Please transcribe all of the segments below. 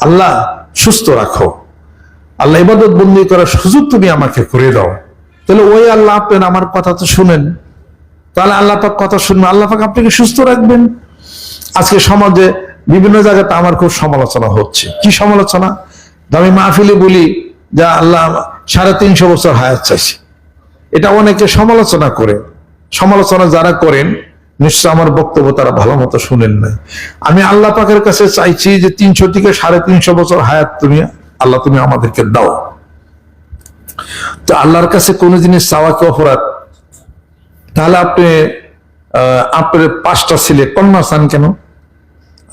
আল্লাহ, সুস্থ রাখো। আল্লাহ ইবাদত বন্দি করার সুযোগ তুমি আমাকে করে দাও। তাহলে ওই আল্লাহ আপনি আমার কথা তো শুনেন। তাহলে আল্লাহ পাক কথা শুনবেন আল্লাহ পাক আপনাকে সুস্থ রাখবেন। আজকে সমাজে বিভিন্ন জায়গাতে আমার খুব সমালোচনা হচ্ছে। কি সমালোচনা? আমি মাহফিলে বলি যা আল্লাহ সাড়ে তিনশো বছর হায়াত চাইছি। এটা অনেকে সমালোচনা করে। সমালোচনা যারা করেন নিশ্চয় আমার বক্তব্য তারা ভালো মতো শুনেন নাই। আমি আল্লাহ পাকের কাছে চাইছি যে তিনশো থেকে সাড়ে তিনশো বছর হায়াত তুমি, আল্লাহ তুমি আমাদেরকে দাও। তো আল্লাহর কাছে কোনো জিনিস চাওয়া কি অপরাধ? তাহলে আপনি আপনার পাঁচটা ছেলে, কন্যা চান কেন?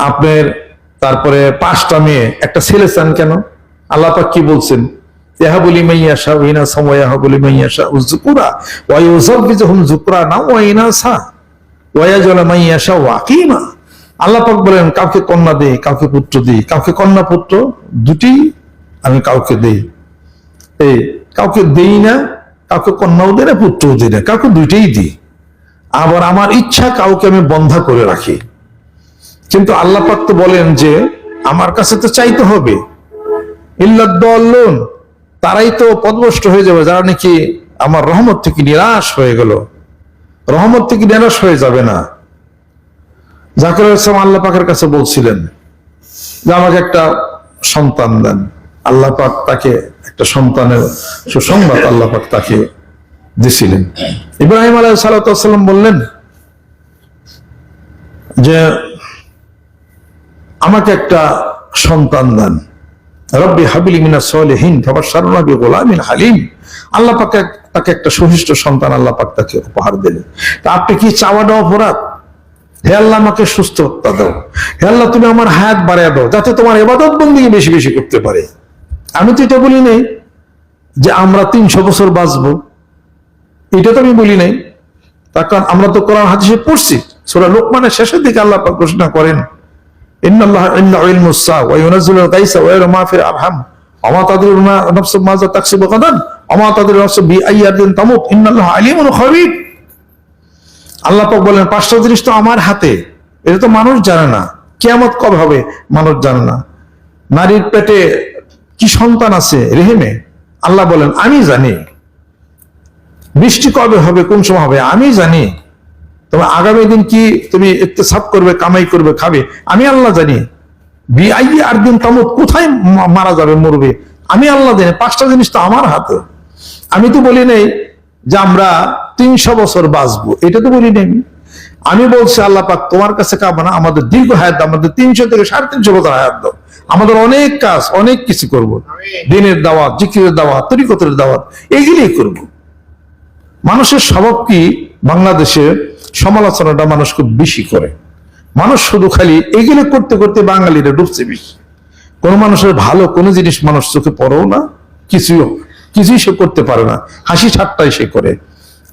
আপনার তারপরে পাঁচটা মেয়ে, একটা ছেলে চান কেন? আল্লাহ পাক কি বলছেন? ইয়াহাবুলি মাইয়াশা ওয়াইনা সামায়াহাবুলি মাইয়াশা উযকুরা, ওয়া ইউযাব্বিজুহুম যুকরা না ওয়াইনা সা ওয়ায়াজলা মাইয়াশা ওয়াকিমা আল্লাহ পাক বলেন, কাউকে কন্যা দেই কাউকে পুত্র দিই কাউকে কন্যা পুত্র দুটি আমি কাউকে দেই। এই কাউকে দেই না, কাউকে কন্যাও দেই না, পুত্রও দিই না, কাউকে দুইটাই দিই। আবার আমার ইচ্ছা কাউকে আমি বন্ধা করে রাখি। কিন্তু আল্লাহ পাক তো বলেন যে, আমার কাছে তো চাইতে হবে। ইল্লাদ্দল্লুন তারাই তো পদভষ্ট হয়ে যাবে, যারা নাকি আমার রহমত থেকে নিরাশ হয়ে গেল। রহমত থেকে নিরাশ হয়ে যাবে না। জাকির ইসলাম আল্লাহ পাকের কাছে বলছিলেন যে, আমাকে একটা সন্তান দেন। আল্লাহ পাক তাকে একটা সন্তানের সুসংবাদ আল্লাহ পাক তাকে দিছিলেন। ইব্রাহিম আলাহ সাল্লাম বললেন যে, আমাকে একটা সন্তান দেন। রব্বি হাবিলি মিনা সলেহীন খাবার সারনবী গোলামিন হালিম। আল্লাহ পাকে তাকে একটা সহিষ্ঠ সন্তান আল্লাহ পাক তাকে উপহার দিলেন। তা আপনি কি চাওয়াটা অপরাধ? হে আল্লাহ, আমাকে সুস্থতা দাও। হে আল্লাহ, তুমি আমার হায়াত বাড়ায় দাও, যাতে তোমার এবাদত বন্দি বেশি বেশি করতে পারে। আমি তো এটা বলি নাই যে আমরা তিনশো বছর বাঁচবো। এটা তো আমি বলি নাই। তার কারণ আমরা তো কোরআন হাদিসে পড়ছি। সোরা লোকমানের শেষের দিকে আল্লাহ পাক ঘোষণা করেন ফিল আরহাম। ওমা তাদরু মা নাফসু মাযা আল্লাহ পাক বলেন, পাঁচটা জিনিস তো আমার হাতে, এটা তো মানুষ জানে না। কিয়ামত কবে হবে, মানুষ জানে না। নারীর পেটে কি সন্তান আছে, রেহেমে? আল্লাহ বলেন, আমি জানি। বৃষ্টি কবে হবে, কোন সময় হবে, আমি জানি। তবে আগামী দিন কি তুমি সাপ করবে, কামাই করবে, খাবে, আমি আল্লাহ জানি। বিআই আর দিন তামুত কোথায় মারা যাবে, মরবে? আমি আল্লাহ জানি, পাঁচটা জিনিস তো আমার হাতে। আমি তো বলি নাই যে আমরা তিনশো বছর বাঁচবো এটা তো বলি নাই। আমি। আমি বলছি আল্লাহ পাক তোমার কাছে কাব না আমাদের দীর্ঘ হায়াত আমাদের তিনশো থেকে সাড়ে তিনশো বছর হায়াত দাও। আমাদের অনেক কাজ অনেক কিছু করব। দিনের দাওয়াত জিকিরের দাওয়াত তরিকতের দাওয়াত এইগুলোই করব। মানুষের স্বভাব কি? বাংলাদেশে সমালোচনাটা মানুষ খুব বেশি করে। মানুষ শুধু খালি এগুলো করতে করতে বাঙালিরা ডুবছে বেশি। কোনো মানুষের ভালো কোনো জিনিস মানুষ চোখে পড়েও না কিছুই কিছুই সে করতে পারে না। হাসি ঠাট্টাই সে করে।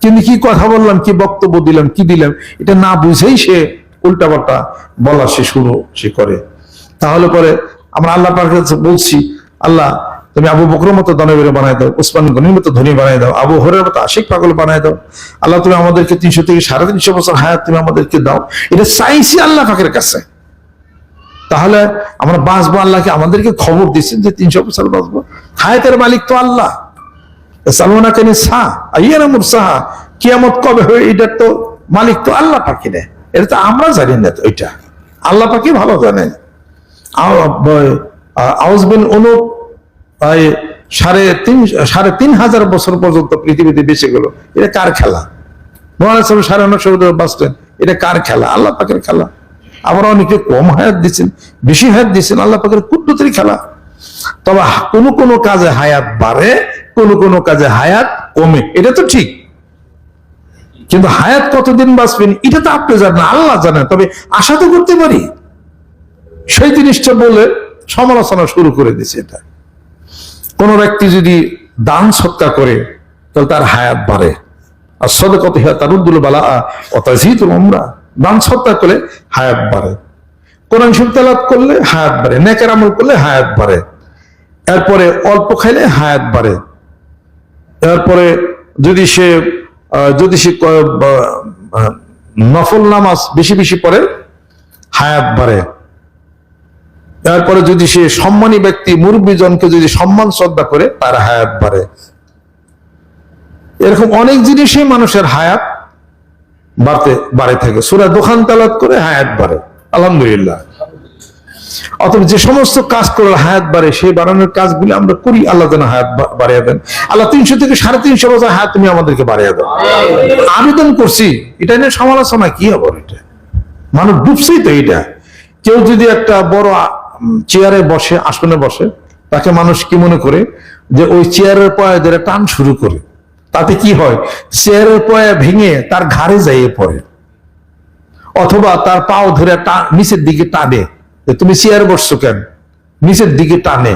কিন্তু কি কথা বললাম, কি বক্তব্য দিলাম, কি দিলাম, এটা না বুঝেই সে উল্টাপাল্টা বলা সে শুরু, সে করে। তাহলে পরে আমরা আল্লাহ বলছি, আল্লাহ তুমি আবু বকরের মতো দানবের বানায় দাও, উসমান গনির মতো ধনী বানায় দাও, আবু হরের মতো আশিক পাগল বানায় দাও। আল্লাহ তুমি আমাদেরকে তিনশো থেকে সাড়ে তিনশো বছর হায়াত তুমি আমাদেরকে দাও। এটা চাইছি আল্লাহ পাকের কাছে। তাহলে আমরা বাঁচবো আল্লাহকে, আমাদেরকে খবর দিচ্ছেন যে তিনশো বছর বাঁচবো। হায়াতের মালিক তো আল্লাহ। সালমানা কেন সাহা আইয়ানা মুরসাহা, কিয়ামত কবে হবে এটার তো মালিক তো আল্লাহ পাখি নেয় এটা তো আমরা জানি না তো ওইটা আল্লাহ পাখি ভালো জানে। আউজ বিন অনুপ সাড়ে তিন সাড়ে তিন হাজার বছর পর্যন্ত পৃথিবীতে বেঁচে গেল। এটা কার খেলা? মহারাজ সাহেব সাড়ে নশো বাঁচলেন। এটা কার খেলা? আল্লাহ পাকের খেলা। আবার অনেকে কম হায়াত দিচ্ছেন, বেশি হায়াত দিচ্ছেন, আল্লাহ পাকের কুদ্দতির খেলা। তবে কোন কোন কাজে হায়াত বাড়ে, কোন কোন কাজে হায়াত কমে। এটা তো ঠিক। কিন্তু হায়াত কতদিন বাঁচবেন, এটা তো আপনি জানেন, আল্লাহ জানেন। তবে আশা তো করতে পারি। সেই জিনিসটা বলে সমালোচনা শুরু করে দিছে এটা। কোন ব্যক্তি যদি দান সৎকা করে, তাহলে তার হায়াত বাড়ে। আর সদে কত হিয়া তারুদ্দুল বালা অতাজিতুল আমরা দান সৎকা করে হায়াত বাড়ে। কোরআন শরীফ তেলাওয়াত করলে হায়াত বাড়ে, নেকের আমল করলে হায়াত বাড়ে, এরপরে অল্প খাইলে হায়াত বাড়ে, এরপরে যদি সে যদি সে নফল নামাজ বেশি বেশি পড়ে, হায়াত বাড়ে, এরপরে যদি সে সম্মানী ব্যক্তি মুরব্বী জনকে যদি সম্মান শ্রদ্ধা করে, তার হায়াত বাড়ে। এরকম অনেক জিনিসই মানুষের হায়াত বাড়তে, বাড়ে থাকে। সুরা দোকান তালাত করে হায়াত বাড়ে। আলহামদুলিল্লাহ। অতএব যে সমস্ত কাজ করলে হায়াত বাড়ে, সেই বাড়ানোর কাজগুলি আমরা করি, আল্লাহ যেন হায়াত বাড়িয়ে দেন। আল্লাহ তিনশো থেকে সাড়ে তিনশো বছর হায়াত তুমি আমাদেরকে বাড়িয়ে দেন আবেদন করছি, এটা নিয়ে সমালোচনা কি হবে এটা? মানুষ ডুবছেই তো এটা কেউ যদি একটা বড় চেয়ারে বসে, আসনে বসে, তাকে মানুষ কি মনে করে? যে ওই চেয়ারের পয়া ধরে টান শুরু করে। তাতে কি হয়? চেয়ারের পয়া ভেঙে তার ঘাড়ে যাইয়ে পড়ে। অথবা তার পাও ধরে নিচের দিকে টানে। তুমি চেয়ার বসছো কেন? নিচের দিকে টানে।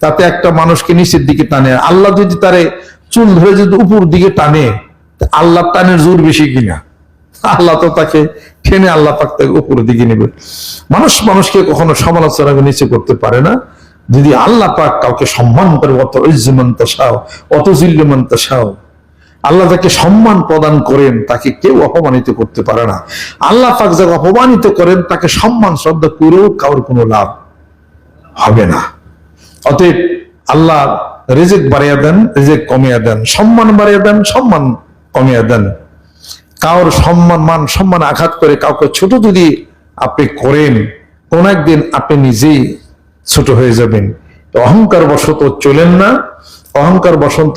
তাতে একটা মানুষকে নিচের দিকে টানে। আল্লাহ যদি তারে চুল ধরে যদি উপর দিকে টানে আল্লাহ টানের জোর বেশি কিনা? আল্লাহ তো তাকে টেনে আল্লাহ পাক তাকে উপরের দিকে নেবে। মানুষ মানুষকে কখনো সমালোচনা নিচে করতে পারে না। যদি আল্লাহ পাক কাউকে সম্মান করে, অত ইজ্জমান তাসাও অত জিল্লমান তাসাও আল্লাহ তাকে সম্মান প্রদান করেন, তাকে কেউ অপমানিত করতে পারে না। আল্লাহ পাক যাকে অপমানিত করেন, তাকে সম্মান, শ্রদ্ধা করেও কারোর কোনো লাভ হবে না। অতএব আল্লাহ রেজেক বাড়িয়ে দেন, রেজেক কমিয়ে দেন। সম্মান বাড়িয়ে দেন, সম্মান কমিয়ে দেন। কারোর সম্মান, মান, সম্মান আঘাত করে কাউকে ছোট যদি আপনি করেন, কোন একদিন আপনি নিজেই ছোট হয়ে যাবেন। অহংকার বশত চলেন না। অহংকার বসন্ত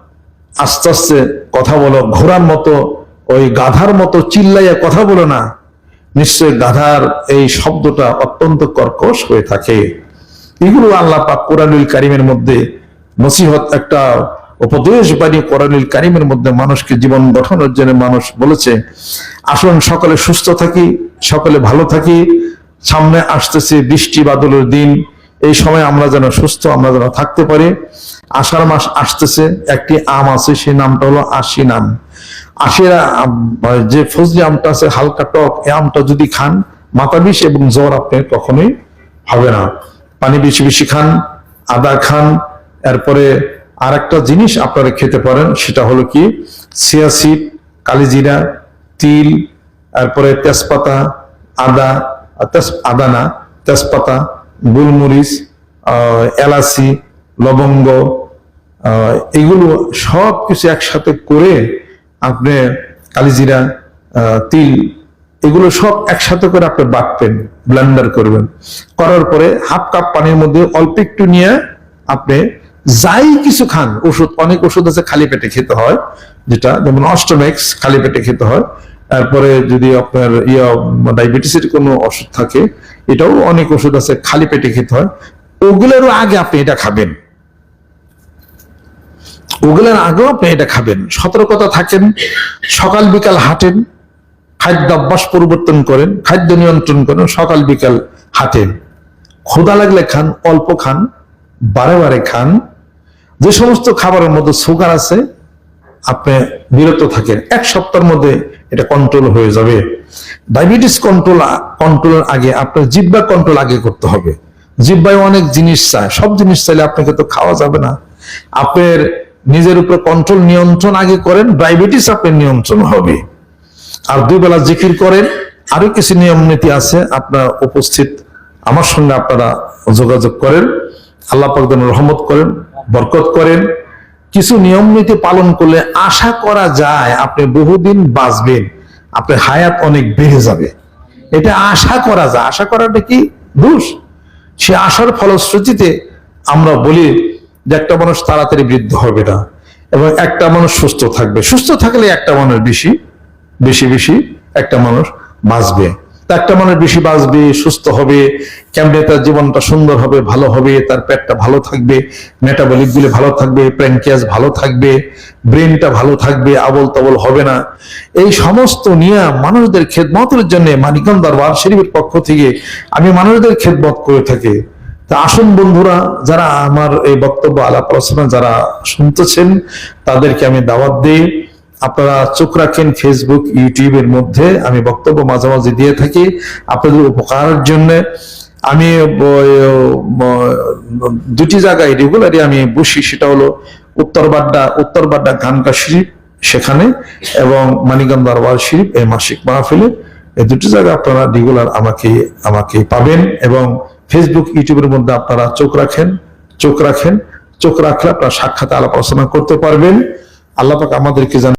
আস্তে আস্তে কথা বলো, ঘোড়ার মতো, ওই গাধার মতো চিল্লাইয়া কথা বলো না। নিশ্চয় গাধার এই শব্দটা অত্যন্ত কর্কশ হয়ে থাকে। এগুলো আল্লাহ পাক কোরআনুল কারিমের মধ্যে নসিহত একটা উপদেশ বাণী কোরআনুল কারিমের মধ্যে মানুষকে জীবন গঠনের জন্য মানুষ বলেছে, আসুন সকলে সুস্থ থাকি, সকলে ভালো থাকি, সামনে আসতেছে বৃষ্টি বাদলের দিন এই সময় আমরা যেন সুস্থ, আমরা যেন থাকতে পারি। আষাঢ় মাস আসতেছে, একটি আম আছে, সেই নামটা হলো আশি নাম। আশিরা যে ফজলি আমটা আছে, হালকা টক, এই আমটা যদি খান, মাথা বিষ এবং জ্বর আপনার কখনোই হবে না। পানি বেশি বেশি খান, আদা খান, এরপরে আর একটা জিনিস আপনারা খেতে পারেন, সেটা হলো কি? সিয়াসিড কালিজিরা তিল, এরপরে তেজপাতা, আদা আদা না, তেজপাতা। গোলমরিচ এলাচি, লবঙ্গ এগুলো সব কিছু একসাথে করে আপনি কালিজিরা তিল, এগুলো সব একসাথে করে আপনি বাটবেন ব্লেন্ডার করবেন। করার পরে হাফ কাপ পানির মধ্যে অল্প একটু নিয়ে আপনি যাই কিছু খান, ওষুধ, অনেক ওষুধ আছে খালি পেটে খেতে হয়, যেটা যেমন অস্টোমেক্স খালি পেটে খেতে হয় তারপরে যদি আপনার ইয়া ডায়াবেটিসের কোনো ওষুধ থাকে, এটাও অনেক ওষুধ আছে, খালি পেটে খেতে হয়। ওগুলোরও আগে আপনি এটা খাবেন। ওগুলোর আগেও আপনি এটা খাবেন। সতর্কতা থাকেন, সকাল বিকাল হাঁটেন, খাদ্য অভ্যাস পরিবর্তন করেন, খাদ্য নিয়ন্ত্রণ করেন, সকাল বিকাল হাঁটেন। ক্ষুধা লাগলে খান, অল্প খান, বারে বারে খান। যে সমস্ত খাবারের মধ্যে সুগার আছে, আপনি বিরত থাকেন। এক সপ্তাহের মধ্যে এটা কন্ট্রোল হয়ে যাবে। ডায়াবেটিস কন্ট্রোল কন্ট্রোলের আগে আপনার জিব্বা কন্ট্রোল আগে করতে হবে। জিব্বায় অনেক জিনিস চায় সব জিনিস চাইলে আপনাকে তো খাওয়া যাবে না। আপনার নিজের উপর কন্ট্রোল নিয়ন্ত্রণ আগে করেন ডায়াবেটিস আপনার নিয়ন্ত্রণ হবে। আর দুই বেলা জিকির করেন, আরও কিছু নিয়ম নীতি আছে, আপনার উপস্থিত, আমার সঙ্গে আপনারা যোগাযোগ করেন। আল্লাহ পাক রহমত করেন, বরকত করেন। কিছু নিয়ম নীতি পালন করলে আশা করা যায় আপনি বহুদিন বাঁচবেন, আপনার হায়াত অনেক বেড়ে যাবে। এটা আশা করা যায়। আশা করাটা কি? দোষ। সে আশার ফলশ্রুতিতে আমরা বলি যে একটা মানুষ তাড়াতাড়ি বৃদ্ধ হবে না এবং একটা মানুষ সুস্থ থাকবে। সুস্থ থাকলে একটা মানুষ বেশি বেশি বেশি একটা মানুষ বাঁচবে। একটা মানুষ বেশি বাঁচবে, সুস্থ হবে, কেমনে তার জীবনটা সুন্দর হবে, ভালো হবে, তার পেটটা ভালো থাকবে মেটাবলিক গুলি ভালো থাকবে প্যানকিয়াস ভালো থাকবে ব্রেনটা ভালো থাকবে, আবল তাবল হবে না। এই সমস্ত নিয়ে মানুষদের খেদমতের জন্য মানিকন দরবার শরীফের পক্ষ থেকে আমি মানুষদের খেদমত করে থাকি। তা আসুন বন্ধুরা, যারা আমার এই বক্তব্য আলাপ আলোচনা যারা শুনতেছেন, তাদেরকে আমি দাওয়াত দিই। আপনারা চোখ রাখেন ফেসবুক ইউটিউবের মধ্যে। আমি বক্তব্য মাঝে মাঝে দিয়ে থাকি আপনাদের উপকারের জন্য। আমি দুটি জায়গায় রেগুলারই আমি বসি, সেটা হলো উত্তর বাড্ডা উত্তর বাড্ডা গানকা শরীফ সেখানে এবং মানিকগঞ্জ দরবার শরীফ এই মাসিক মাহফিলে। এই দুটি জায়গায় আপনারা রেগুলার আমাকে আমাকে পাবেন এবং ফেসবুক ইউটিউবের মধ্যে আপনারা চোখ রাখেন চোখ রাখেন। চোখ রাখলে আপনারা সাক্ষাৎ আলাপ আলোচনা করতে পারবেন। আল্লাহ পাক আমাদেরকে যেন